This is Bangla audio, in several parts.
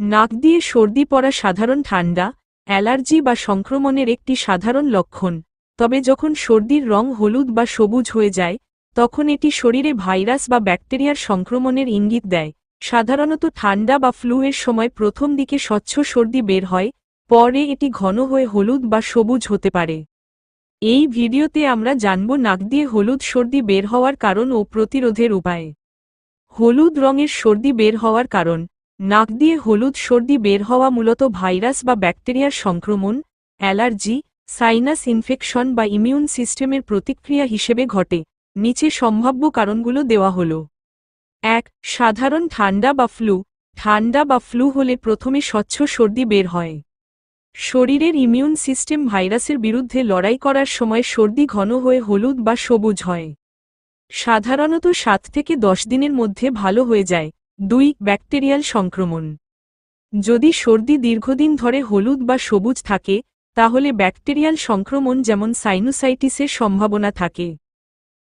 নাক দিয়ে সর্দি পড়া সাধারণ ঠান্ডা, অ্যালার্জি বা সংক্রমণের একটি সাধারণ লক্ষণ। তবে যখন সর্দির রং হলুদ বা সবুজ হয়ে যায়, তখন এটি শরীরে ভাইরাস বা ব্যাকটেরিয়ার সংক্রমণের ইঙ্গিত দেয়। সাধারণত ঠান্ডা বা ফ্লু এর সময় প্রথম দিকে স্বচ্ছ সর্দি বের হয়, পরে এটি ঘন হয়ে হলুদ বা সবুজ হতে পারে। এই ভিডিওতে আমরা জানব নাক দিয়ে হলুদ সর্দি বের হওয়ার কারণ ও প্রতিরোধের উপায়। হলুদ রঙের সর্দি বের হওয়ার কারণ নাক দিয়ে হলুদ সর্দি বের হওয়া মূলত ভাইরাস বা ব্যাকটেরিয়ার সংক্রমণ, অ্যালার্জি, সাইনাস ইনফেকশন বা ইমিউন সিস্টেমের প্রতিক্রিয়া হিসেবে ঘটে, নিচে সম্ভাব্য কারণগুলো দেওয়া হল। এক, সাধারণ ঠান্ডা বা ফ্লু। ঠান্ডা বা ফ্লু হলে প্রথমে স্বচ্ছ সর্দি বের হয়। শরীরের ইমিউন সিস্টেম ভাইরাসের বিরুদ্ধে লড়াই করার সময় সর্দি ঘন হয়ে হলুদ বা সবুজ হয়। সাধারণত সাত থেকে দশ দিনের মধ্যে ভালো হয়ে যায় দুই, ব্যাকটেরিয়াল সংক্রমণ। যদি সর্দি দীর্ঘদিন ধরে হলুদ বা সবুজ থাকে, তাহলে ব্যাকটেরিয়াল সংক্রমণ যেমন সাইনোসাইটিসের সম্ভাবনা থাকে।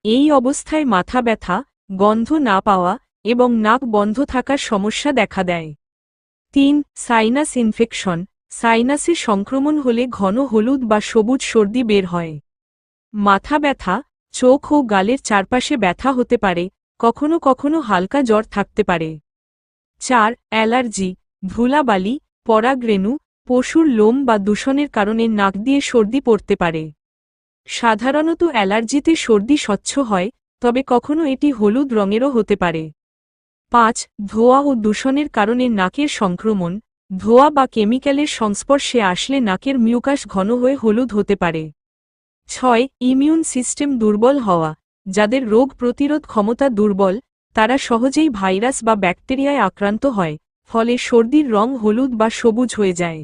এই অবস্থায় মাথা ব্যথা, গন্ধ না পাওয়া এবং নাক বন্ধ থাকার সমস্যা দেখা দেয়। তিন, সাইনাস ইনফেকশন। সাইনাসে সংক্রমণ হলে ঘন হলুদ বা সবুজ সর্দি বের হয়। মাথা ব্যথা, চোখ ও গালের চারপাশে ব্যথা হতে পারে কখনো কখনো হালকা জ্বর থাকতে পারে। চার, অ্যালার্জি, ধুলাবালি, পরাগরেণু, পশুর লোম বা দূষণের কারণে নাক দিয়ে সর্দি পড়তে পারে। সাধারণত অ্যালার্জিতে সর্দি স্বচ্ছ হয়, তবে কখনো এটি হলুদ রঙেরও হতে পারে। পাঁচ, ধোয়া ও দূষণের কারণে নাকের সংক্রমণ, ধোয়া বা কেমিক্যালের সংস্পর্শে আসলে নাকের মিউকাস ঘন হয়ে হলুদ হতে পারে। ছয়, ইমিউন সিস্টেম দুর্বল হওয়া। যাদের রোগ প্রতিরোধ ক্ষমতা দুর্বল, তারা সহজেই ভাইরাস বা ব্যাকটেরিয়ায় আক্রান্ত হয়, ফলে সর্দির রং হলুদ বা সবুজ হয়ে যায়।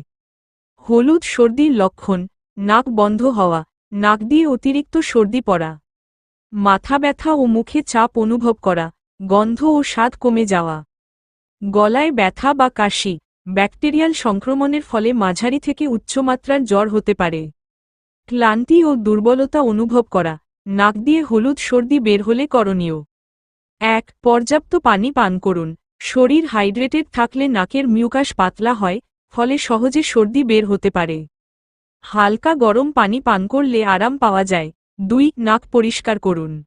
হলুদ সর্দির লক্ষণ, নাক বন্ধ হওয়া, নাক দিয়ে অতিরিক্ত সর্দি পড়া, মাথা ব্যথা ও মুখে চাপ অনুভব করা, গন্ধ ও স্বাদ কমে যাওয়া, গলায় ব্যথা বা কাশি, ব্যাকটেরিয়াল সংক্রমণের ফলে মাঝারি থেকে উচ্চমাত্রার জ্বর হতে পারে। ক্লান্তি ও দুর্বলতা অনুভব করা নাক দিয়ে হলুদ সর্দি বের হলে করণীয়। এক, পর্যাপ্ত পানি পান করুন। শরীর হাইড্রেটেড থাকলে নাকের মিউকাস পাতলা হয়, ফলে সহজে সর্দি বের হতে পারে। হালকা গরম পানি পান করলে আরাম পাওয়া যায়। দুই, নাক পরিষ্কার করুন।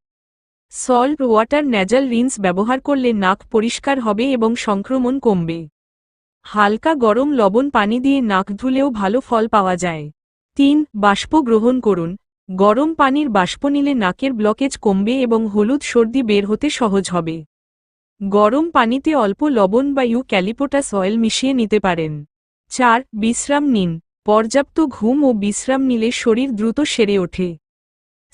সল্ট ওয়াটার ন্যাজাল রিন্স ব্যবহার করলে নাক পরিষ্কার হবে এবং সংক্রমণ কমবে। হালকা গরম লবণ পানি দিয়ে নাক ধুলেও ভালো ফল পাওয়া যায়। তিন, বাষ্প গ্রহণ করুন। গরম পানির বাষ্প নিলে নাকের ব্লকেজ কমবে এবং হলুদ সর্দি বের হতে সহজ হবে। গরম পানিতে অল্প লবণ বা ইউ ক্যালিপোটাস অয়েল মিশিয়ে নিতে পারেন। চার, বিশ্রাম নিন। পর্যাপ্ত ঘুম ও বিশ্রাম নিলে শরীর দ্রুত সেরে ওঠে।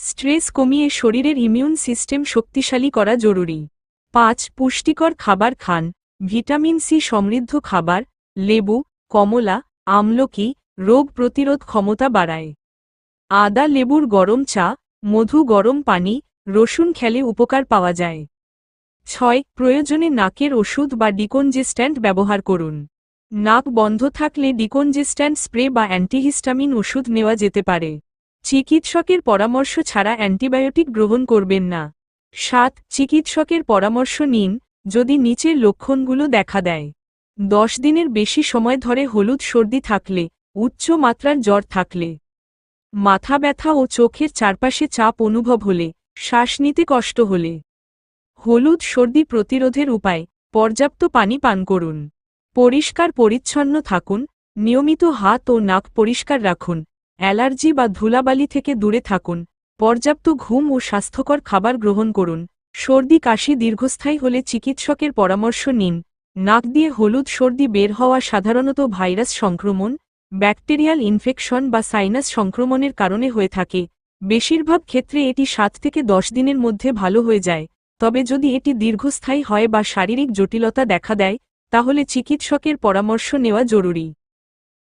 স্ট্রেস কমিয়ে শরীরের ইমিউন সিস্টেম শক্তিশালী করা জরুরি। পাঁচ, পুষ্টিকর খাবার খান। ভিটামিন সি সমৃদ্ধ খাবার, লেবু, কমলা, আমলকি, রোগ প্রতিরোধ ক্ষমতা বাড়ায়। আদা, লেবুর গরম চা, মধু গরম পানি, রসুন খেলে উপকার পাওয়া যায়। ছয়, প্রয়োজনে নাকের ওষুধ বা ডিকনজেস্ট্যান্ট ব্যবহার করুন। নাক বন্ধ থাকলে ডিকনজেস্ট্যান্ট স্প্রে বা অ্যান্টিহিস্টামিন ওষুধ নেওয়া যেতে পারে। চিকিৎসকের পরামর্শ ছাড়া অ্যান্টিবায়োটিক গ্রহণ করবেন না। সাত, চিকিৎসকের পরামর্শ নিন, যদি নিচের লক্ষণগুলো দেখা দেয়। দশ দিনের বেশি সময় ধরে হলুদ সর্দি থাকলে, উচ্চ মাত্রার জ্বর থাকলে। মাথা ব্যথা ও চোখের চারপাশে চাপ অনুভব হলে, শ্বাস নিতে কষ্ট হলে। হলুদ সর্দি প্রতিরোধের উপায়, পর্যাপ্ত পানি পান করুন। পরিষ্কার পরিচ্ছন্ন থাকুন, নিয়মিত হাত ও নাক পরিষ্কার রাখুন, অ্যালার্জি বা ধুলাবালি থেকে দূরে থাকুন, পর্যাপ্ত ঘুম ও স্বাস্থ্যকর খাবার গ্রহণ করুন, সর্দি কাশি দীর্ঘস্থায়ী হলে চিকিৎসকের পরামর্শ নিন, নাক দিয়ে হলুদ সর্দি বের হওয়া সাধারণত ভাইরাস সংক্রমণ ব্যাকটেরিয়াল ইনফেকশন বা সাইনাস সংক্রমণের কারণে হয়ে থাকে। বেশিরভাগ ক্ষেত্রে এটি সাত থেকে দশ দিনের মধ্যে ভালো হয়ে যায়। তবে যদি এটি দীর্ঘস্থায়ী হয় বা শারীরিক জটিলতা দেখা দেয়, তাহলে চিকিৎসকের পরামর্শ নেওয়া জরুরি।